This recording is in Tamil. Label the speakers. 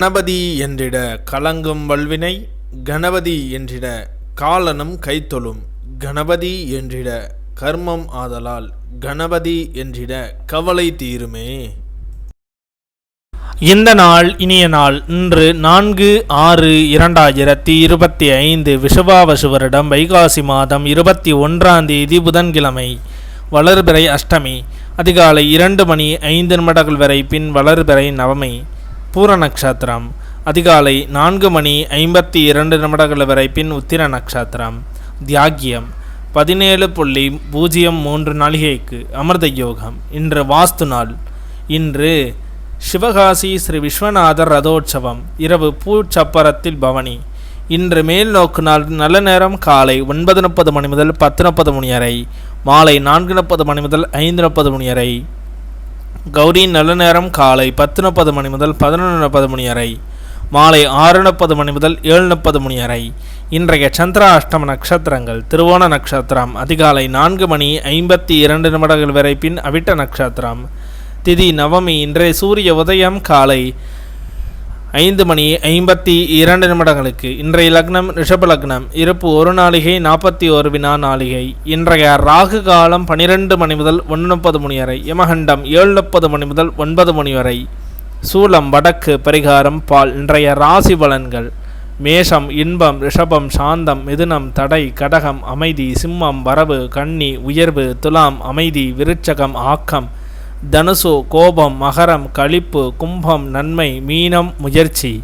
Speaker 1: கணபதி என்றிட கலங்கும் வல்வினை கணபதி என்றிட காலனும் கைத்தொழும் கணபதி என்றிட கர்மம் ஆதலால் கணபதி என்றிட கவலை தீருமே.
Speaker 2: இந்த நாள் இனிய நாள் இன்று நான்கு ஆறு இரண்டாயிரத்தி இருபத்தி ஐந்து விஷுவாவசு வருடம் வைகாசி மாதம் இருபத்தி ஒன்றாம் தேதி புதன்கிழமை வளர்பிறை அஷ்டமி அதிகாலை இரண்டு மணி ஐந்து நிமிடங்கள் வரை பின் வளர்பிறை நவமி. பூர நட்சத்திரம். அதிகாலை நான்கு மணி ஐம்பத்தி இரண்டு நிமிடங்கள் வரை பின் உத்திர நட்சத்திரம். தியாகியம். பதினேழு புள்ளி பூஜ்ஜியம் மூன்று நாளிகைக்கு அமிர்த யோகம். இன்று வாஸ்து நாள். இன்று சிவகாசி ஸ்ரீ விஸ்வநாதர் ரதோற்சவம். இரவு பூச்சப்பரத்தில் பவனி. இன்று மேல் நோக்கு நாள். நல்ல நேரம் காலை ஒன்பது முப்பது மணி முதல் பத்து முப்பது மணி வரை. மாலை நான்கு முப்பது மணி முதல் ஐந்து முப்பது மணி வரை. கௌரி நல்ல நேரம் காலை பத்து முப்பது மணி முதல் பதினொன்று முப்பது மணி வரை. மாலை ஆறு முப்பது மணி முதல் ஏழு முப்பது மணி வரை. இன்றைய சந்திர அஷ்டம நட்சத்திரங்கள் திருவோண நட்சத்திரம் அதிகாலை நான்கு மணி ஐம்பத்தி இரண்டு நிமிடங்கள் வரை பின் அவிட்ட நட்சத்திரம். திதி நவமி இன்றைய சூரிய உதயம் காலை ஐந்து மணி ஐம்பத்தி இரண்டு நிமிடங்களுக்கு இன்றைய லக்னம் ரிஷப லக்னம் இருப்பு ஒரு நாளிகை நாற்பத்தி ஒரு வினா நாளிகை. இன்றைய ராகு காலம் பனிரெண்டு மணி முதல் ஒன்று முப்பது மணி வரை யமகண்டம் ஏழு முப்பது மணி முதல் ஒன்பது மணி வரை. சூலம் வடக்கு பரிகாரம் பால் இன்றைய ராசி பலன்கள். மேஷம் இன்பம் ரிஷபம் சாந்தம் மிதுனம் தடை கடகம் அமைதி சிம்மம் வரவு கன்னி உயர்வு துலாம் அமைதி விருச்சகம் ஆக்கம் தனுசு கோபம் மகரம் களிப்பு கும்பம் நன்மை மீனம் முயற்சி.